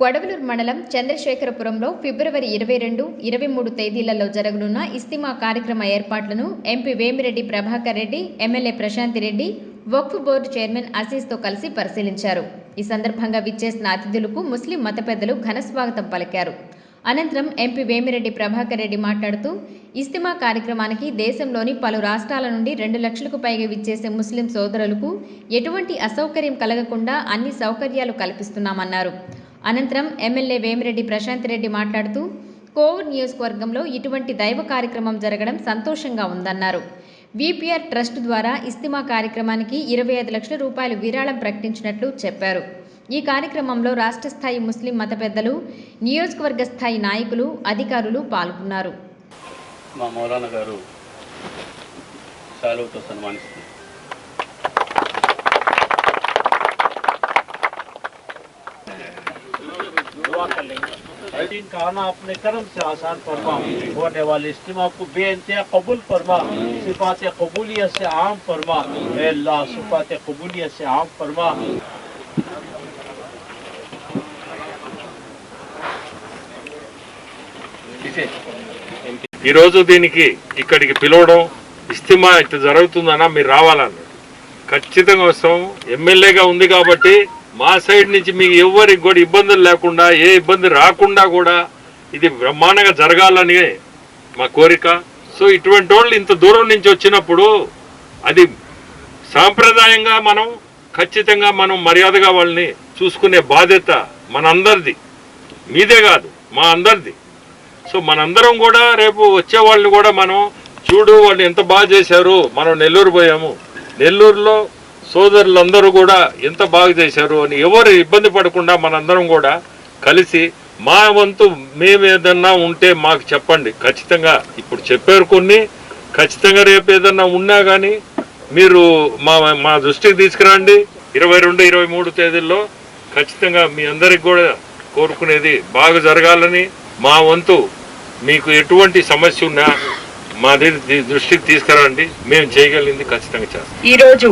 కొడవలూరు మండలం చంద్రశేఖరపురంలో ఫిబ్రవరి ఇరవై రెండు ఇరవై మూడు తేదీలలో జరగనున్న ఇస్తిమా కార్యక్రమ ఏర్పాట్లను ఎంపీ వేమిరెడ్డి ప్రభాకర్ రెడ్డి ఎమ్మెల్యే ప్రశాంతి రెడ్డి వక్ఫ్ బోర్డు చైర్మన్ అసీస్తో కలిసి పరిశీలించారు. ఈ సందర్భంగా విచ్చేసిన అతిథులకు ముస్లిం మత పెద్దలు ఘన స్వాగతం పలికారు. అనంతరం ఎంపీ వేమిరెడ్డి ప్రభాకర్ రెడ్డి మాట్లాడుతూ ఇస్తిమా కార్యక్రమానికి దేశంలోని పలు రాష్ట్రాల నుండి రెండు లక్షలకు పైగా విచ్చేసే ముస్లిం సోదరులకు ఎటువంటి అసౌకర్యం కలగకుండా అన్ని సౌకర్యాలు కల్పిస్తున్నామన్నారు. అనంతరం ఎమ్మెల్యే వేమిరెడ్డి ప్రశాంత్ రెడ్డి మాట్లాడుతూ కోవూర్ నియోజకవర్గంలో ఇటువంటి దైవ కార్యక్రమం జరగడం సంతోషంగా ఉందన్నారు. విపిఆర్ ట్రస్ట్ ద్వారా ఇస్తిమా కార్యక్రమానికి ఇరవై ఐదు లక్షల రూపాయలు విరాళం ప్రకటించినట్లు చెప్పారు. ఈ కార్యక్రమంలో రాష్ట్ర స్థాయి ముస్లిం మత పెద్దలు నియోజకవర్గ స్థాయి నాయకులు అధికారులు పాల్గొన్నారు. మా మౌలానా గారు సన్మానిస్తున్నారు సన్మానిస్తున్నారు दिन का आना अपने कर्म से आसान फरमा होने वाले इज्तिमा को बेनतहा कबूल फरमा सिफात कबूलियत से आम फरमा ए अल्लाह सिफात कबूलियत से आम फरमा ఈరోజు దీనికి ఇక్కడికి పిలవడం ఇస్తిమా ఇట్లా జరుగుతుందన్నా మీరు రావాలన్నాడు ఖచ్చితంగా వస్తాం ఎమ్మెల్యేగా ఉంది కాబట్టి మా సైడ్ నుంచి మీకు ఎవరికి కూడా ఇబ్బందులు లేకుండా ఏ ఇబ్బంది రాకుండా కూడా ఇది బ్రహ్మాండంగా జరగాలని మా కోరిక. సో ఇటువంటి వాళ్ళు ఇంత దూరం నుంచి వచ్చినప్పుడు అది సాంప్రదాయంగా మనం ఖచ్చితంగా మనం మర్యాదగా వాళ్ళని చూసుకునే బాధ్యత మనందరిది. మీదే కాదు మా అందరిది. సో మనందరం కూడా రేపు వచ్చే వాళ్ళని కూడా మనం చూడు వాళ్ళు ఎంత బాగా చేశారు మనం నెల్లూరు పోయాము. నెల్లూరులో సోదరులందరూ కూడా ఎంత బాగా చేశారు అని ఎవరు ఇబ్బంది పడకుండా మనందరం కూడా కలిసి మా వంతు మేము ఏదన్నా ఉంటే మాకు చెప్పండి. ఖచ్చితంగా ఇప్పుడు చెప్పారు కొన్ని. ఖచ్చితంగా రేపు ఏదన్నా ఉన్నా కానీ మీరు మా మా దృష్టికి తీసుకురండి. ఇరవై రెండు ఇరవై మూడు తేదీల్లో ఖచ్చితంగా మీ అందరికి కూడా కోరుకునేది బాగా జరగాలని మా వంతు మీకు ఎటువంటి సమస్య ఉన్నా మా దగ్గర దృష్టికి తీసుకురండి. మేము చేయగలిగింది ఖచ్చితంగా చేస్తాం. ఈరోజు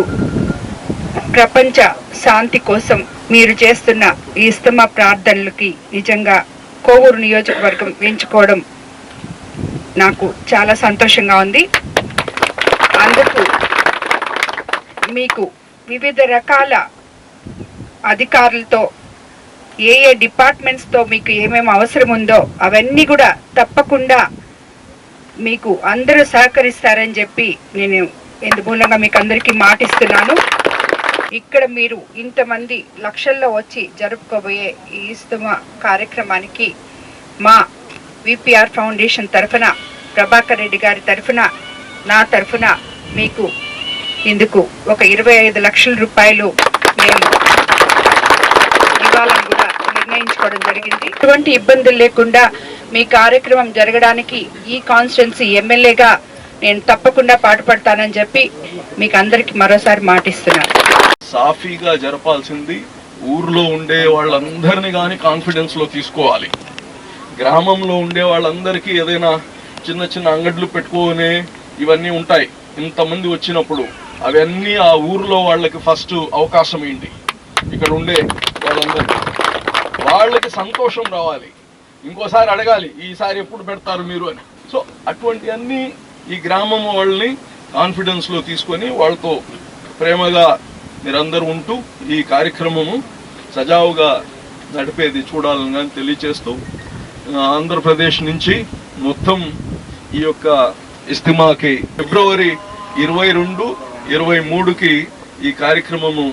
ప్రపంచ శాంతి కోసం మీరు చేస్తున్న ఈ ఇస్తమ ప్రార్థనలకి నిజంగా కోవూరు నియోజకవర్గం ఎంచుకోవడం నాకు చాలా సంతోషంగా ఉంది. అందుకు మీకు వివిధ రకాల అధికారులతో ఏ ఏ డిపార్ట్మెంట్స్తో మీకు ఏమేమి అవసరం ఉందో అవన్నీ కూడా తప్పకుండా మీకు అందరూ సహకరిస్తారని చెప్పి నేను ఎందుమూలంగా మీకు అందరికీ మాటిస్తున్నాను. ఇక్కడ మీరు ఇంతమంది లక్షల్లో వచ్చి జరుపుకోబోయే ఈ ఇస్తమ కార్యక్రమానికి మా విపిఆర్ ఫౌండేషన్ తరఫున ప్రభాకర్ రెడ్డి గారి తరఫున నా తరఫున మీకు ఇందుకు ఒక ఇరవై ఐదు లక్షల రూపాయలు మేము ఇవ్వాలని కూడా నిర్ణయించుకోవడం జరిగింది. ఎటువంటి ఇబ్బందులు లేకుండా మీ కార్యక్రమం జరగడానికి ఈ కాన్స్టిట్యున్సీ ఎమ్మెల్యేగా నేను తప్పకుండా పాటుపడతానని చెప్పి మీకు అందరికీ మరోసారి మాటిస్తున్నాను. సాఫీగా జరపాల్సింది ఊర్లో ఉండే వాళ్ళందరినీ కానీ కాన్ఫిడెన్స్లో తీసుకోవాలి. గ్రామంలో ఉండే వాళ్ళందరికీ ఏదైనా చిన్న చిన్న అంగడ్లు పెట్టుకోనే ఇవన్నీ ఉంటాయి. ఇంతమంది వచ్చినప్పుడు అవన్నీ ఆ ఊర్లో వాళ్ళకి ఫస్ట్ అవకాశం ఏంటి? ఇక్కడ ఉండే వాళ్ళందరికీ. వాళ్ళకి సంతోషం రావాలి. ఇంకోసారి అడగాలి ఈసారి ఎప్పుడు పెడతారు మీరు? అని. సో అటువంటివన్నీ ఈ గ్రామం వాళ్ళని కాన్ఫిడెన్స్లో తీసుకొని వాళ్ళతో ప్రేమగా మీరందరూ ఉంటూ ఈ కార్యక్రమము సజావుగా నడిపేది చూడాలని తెలియచేస్తూ ఆంధ్రప్రదేశ్ నుంచి మొత్తం ఈ యొక్క ఇస్తిమాకి ఫిబ్రవరి ఇరవై రెండు ఇరవై మూడుకి ఈ కార్యక్రమము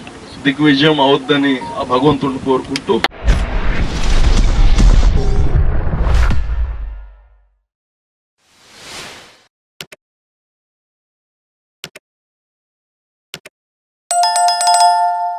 దిగ్విజయం అవద్దని ఆ భగవంతుడిని కోరుకుంటూ